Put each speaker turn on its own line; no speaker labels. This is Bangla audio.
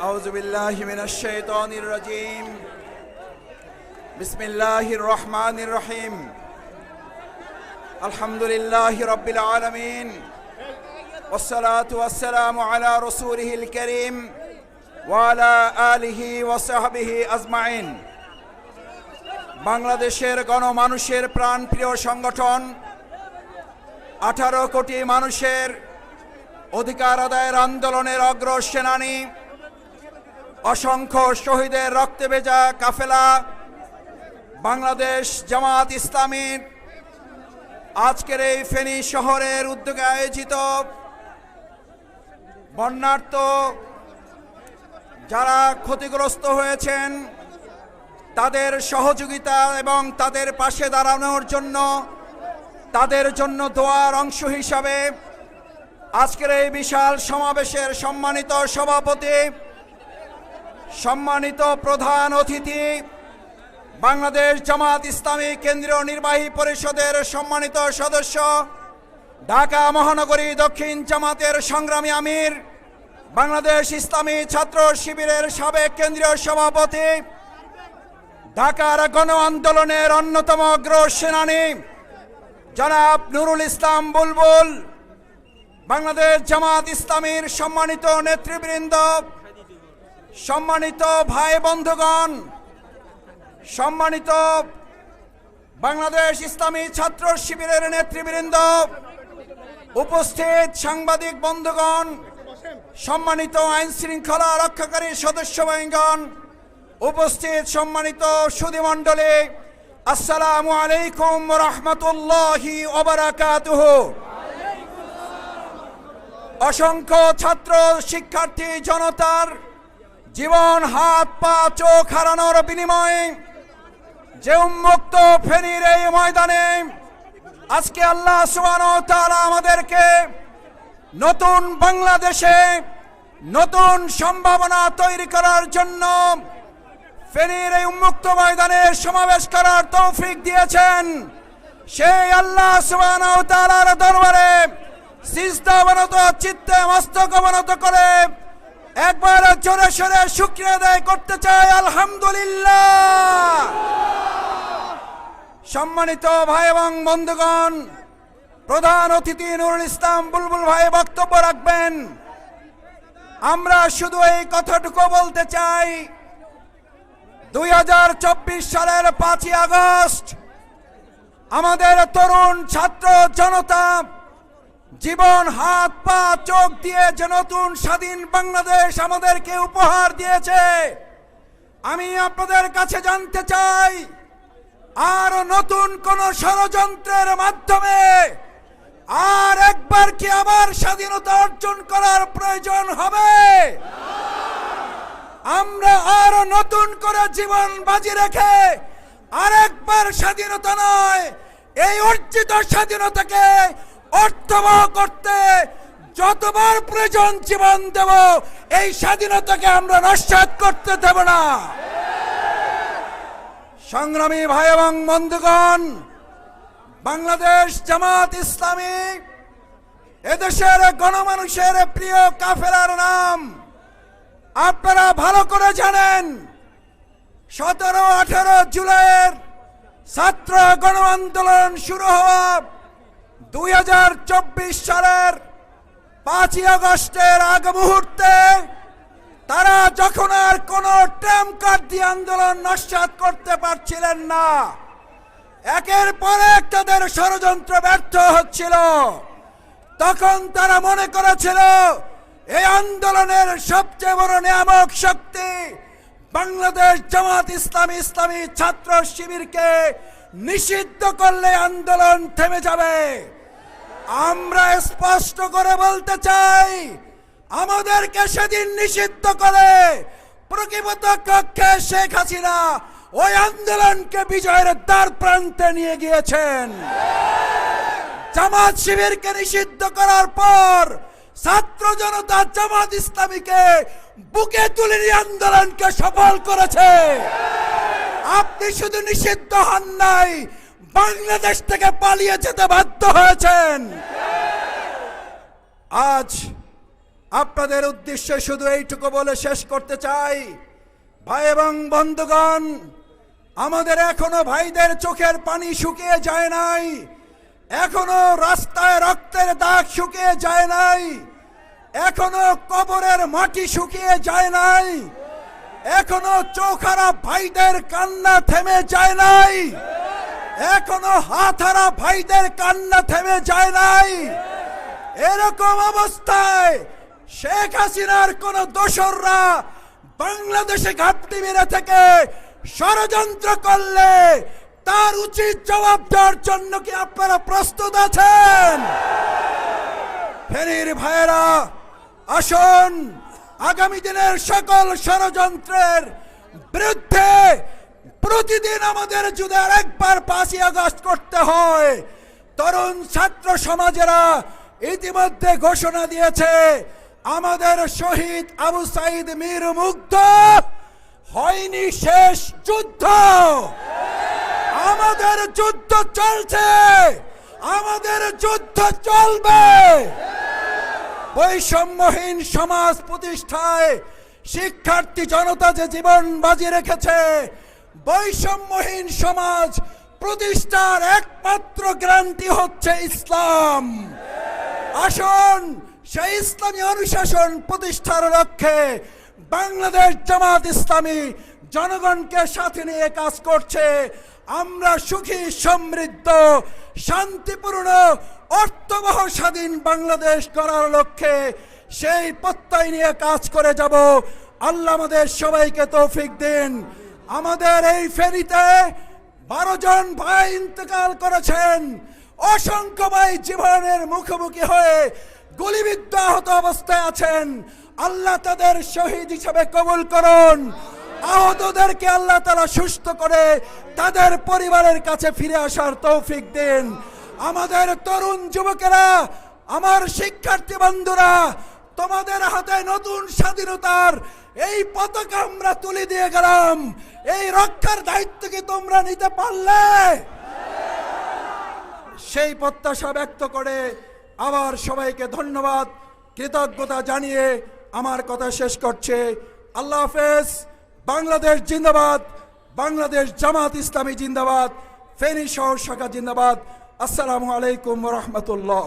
أعوذ بالله من الشيطان الرجيم بسم الله الرحمن الرحيم الحمد لله رب العالمين والصلاة والسلام على رسوله الكريم وعلى آله وصحبه أجمعين বাংলাদেশের গণমানুষের প্রাণপ্রিয় সংগঠন আঠারো কোটি মানুষের অধিকার আদায়ের আন্দোলনের অগ্রসেনানী অসংখ্য শহীদের রক্তে ভেজা কাফেলা, বাংলাদেশ জামাত ইসলামীর আজকের এই ফেনী শহরের উদ্যোগে আয়োজিত বন্যার্ত যারা ক্ষতিগ্রস্ত হয়েছেন, তাদের সহযোগিতা এবং তাদের পাশে দাঁড়ানোর জন্য, তাদের জন্য দোয়ার অংশ হিসাবে আজকের এই বিশাল সমাবেশের সম্মানিত সভাপতি সম্মানিত প্রধান অতিথি, বাংলাদেশ জামাত ইসলামী কেন্দ্রীয় নির্বাহী পরিষদের সম্মানিত সদস্য, ঢাকা মহানগরী দক্ষিণ জামাতের সংগ্রামী আমির, বাংলাদেশ ইসলামী ছাত্র শিবিরের সাবেক কেন্দ্রীয় সভাপতি, ঢাকার গণ আন্দোলনের অন্যতম অগ্র সেনানী জনাব নুরুল ইসলাম বুলবুল, বাংলাদেশ জামাত ইসলামীর সম্মানিত নেতৃবৃন্দ সম্মানিত ভাই বন্ধুগণ, সম্মানিত বাংলাদেশ ইসলামী ছাত্র শিবিরের নেতৃবৃন্দ, উপস্থিত সাংবাদিক বন্ধুগণ, সম্মানিত আইন শৃঙ্খলা রক্ষাকারী সদস্যবাহিনীগণ উপস্থিত সম্মানিত সুধীমণ্ডলী আসসালামু আলাইকুম রহমতুল্লাহি ওবরাকাতুহ অসংখ্য ছাত্র শিক্ষার্থী জনতার জীবন, হাত, পা, চোখ হারানোর বিনিময়ে যে উন্মুক্ত ফেনীর এই ময়দানে আজকে আল্লাহ ওয়া তাআলা আমাদেরকে নতুন বাংলাদেশে নতুন সম্ভাবনা তৈরি করার জন্য ফেনীর এই উন্মুক্ত ময়দানে সমাবেশ করার তৌফিক দিয়েছেন। সেই আল্লাহ সুবহানাহু ওয়া দরবারে সিজদা অবনত, চিত্তে মস্তক অবনত করে একবার জোরে সোরে শুক্রিয়া আদায় করতে চাই, আলহামদুলিল্লাহ। সম্মানিত ভাই এবং বন্ধুগণ, প্রধান অতিথি নুরুল ইসলাম বুলবুল ভাই বক্তব্য রাখবেন। আমরা শুধু এই কথাটুকু বলতে চাই, দুই হাজার চব্বিশ সালের পাঁচই আগস্ট, আমাদের তরুণ ছাত্র জনতা জীবন, হাত, পা, চোখ দিয়ে যে নতুন স্বাধীন বাংলাদেশ আমাদেরকে উপহার দিয়েছে, আমি আপনাদের কাছে জানতে চাই, আর নতুন কোন ষড়যন্ত্রের মাধ্যমে আর একবার কি আবার স্বাধীনতা অর্জন করার প্রয়োজন হবে? আমরা আরও নতুন করে জীবন বাজি রেখে আরেকবার স্বাধীনতা নয়, এই অর্জিত স্বাধীনতাকে অর্থবহ করতে যতবার প্রয়োজন জীবন দেব, এই স্বাধীনতাকে আমরা নস্বাত করতে দেব না। সংগ্রামী ভাই এবং বন্ধুগণ, বাংলাদেশ জামাত ইসলামী, এদেশের গণমানুষের প্রিয় কাফেলার নাম, আপনারা ভালো করে জানেন, সতেরো আঠারো জুলাইয়ের ছাত্র গণ আন্দোলন শুরু হওয়া দুই হাজার চব্বিশ সালের পাঁচই আগস্টের আগ মুহূর্তে তারা যখন আর কোন ট্যাম কার্ড দিয়ে আন্দোলন নস্বাত করতে পারছিলেন না, একের পর এক তাদের ষড়যন্ত্র ব্যর্থ হচ্ছিল। তখন তারা মনে করেছিল, এই আন্দোলনের সবচেয়ে বড় নিয়ামক শক্তি বাংলাদেশ জামাত ইসলামী ইসলামী ছাত্র শিবিরকে নিষিদ্ধ করলে আন্দোলন থেমে যাবে। আমরা স্পষ্ট করে বলতে চাই, আমাদেরকে সেদিন নিষিদ্ধ করে প্রকৃত কক্ষে শেখ হাসিনা ওই আন্দোলনকে বিজয়ের দ্বার প্রান্তে নিয়ে গিয়েছেন। জামাত শিবিরকে নিষিদ্ধ করার পর ছাত্র জনতা জামাত ইসলামীকে বুকে তুলে নিয়ে আন্দোলনকে সফল করেছে। আপনি শুধু নিষিদ্ধ হন নাই বাংলাদেশ থেকে পালিয়ে যেতে বাধ্য হয়েছেন। আজ আপনাদের উদ্দেশ্যে শুধু এইটুকু বলে শেষ করতে চাই। ভাই এবং বন্ধুগণ, আমাদের এখনও ভাইদের চোখের পানি শুকিয়ে যায় নাই। এখনও রাস্তায় রক্তের দাগ শুকিয়ে যায় নাই। এখনও কবরের মাটি শুকিয়ে যায় নাই। এখনও চোখারা ভাইদের কান্না থেমে যায় নাই। এখনও হাতহারা ভাইদের কান্না থেমে যায় নাই। এরকম অবস্থায় শেখ হাসিনার কোন দোসররা বাংলাদেশে ঘাটতি মেরে থেকে ষড়যন্ত্র করলে তার উচিত জবাব দেওয়ার জন্য কি আপনারা প্রস্তুত আছেন? ফেনীর ভাইয়েরা, আসুন, আগামী দিনের সকল ষড়যন্ত্রের বিরুদ্ধে প্রতিদিন আমাদের যদি একবার পাঁচই আগস্ট করতে হয়। তরুণ ছাত্র সমাজেরা ইতিমধ্যে ঘোষণা দিয়েছে, আমাদের শহীদ আবু সাইদ মীর মুগ্ধ হয়নি শেষ যুদ্ধ। আমাদের যুদ্ধ চলছে, আমাদের যুদ্ধ চলবে। বৈষম্যহীন সমাজ প্রতিষ্ঠায় শিক্ষার্থী জনতা যে জীবন বাজি রেখেছে বৈষম্যহীন সমাজ প্রতিষ্ঠার একমাত্র গ্যারান্টি হচ্ছে ইসলাম। আসুন, সেই ইসলামী অনুশাসন প্রতিষ্ঠার লক্ষ্যে বাংলাদেশ জামাত ইসলামী জনগণকে সাথে নিয়ে কাজ করছে। আমরা সুখী, সমৃদ্ধ, শান্তিপূর্ণ, অর্থবহ, স্বাধীন বাংলাদেশ করার লক্ষ্যে সেই প্রত্যয় নিয়ে কাজ করে যাব। আল্লাহ আমাদের সবাইকে তৌফিক দিন। আমাদের এই ফেরিতে বারো জন ভাই ইন্তেকাল করেছেন। অসংখ্য ভাই জীবনের মুখোমুখি হয়ে গুলিবিদ্ধ আহত অবস্থায় আছেন। আল্লাহ তাদের শহীদ হিসাবে কবুল করুন। আহতদেরকে আল্লাহ তারা সুস্থ করে তাদের পরিবারের কাছে ফিরে আসার তৌফিক দিন। আমাদের তরুণ যুবকেরা, আমার শিক্ষার্থী বন্ধুরা, তোমাদের হাতে নতুন স্বাধীনতার এই পতাকা আমরা তুলে দিয়ে গেলাম। এই রক্ষার দায়িত্ব কি তোমরা নিতে পারলে? সেই প্রত্যাশা ব্যক্ত করে আবার সবাইকে ধন্যবাদ, কৃতজ্ঞতা জানিয়ে আমার কথা শেষ করছে। আল্লাহ হাফেজ, বাংলাদেশ জিন্দাবাদ, বাংলাদেশ জামাত ইসলামী জিন্দাবাদ, ফেনী শহর শাখা জিন্দাবাদ। আসসালামু আলাইকুম রহমতুল্লাহ।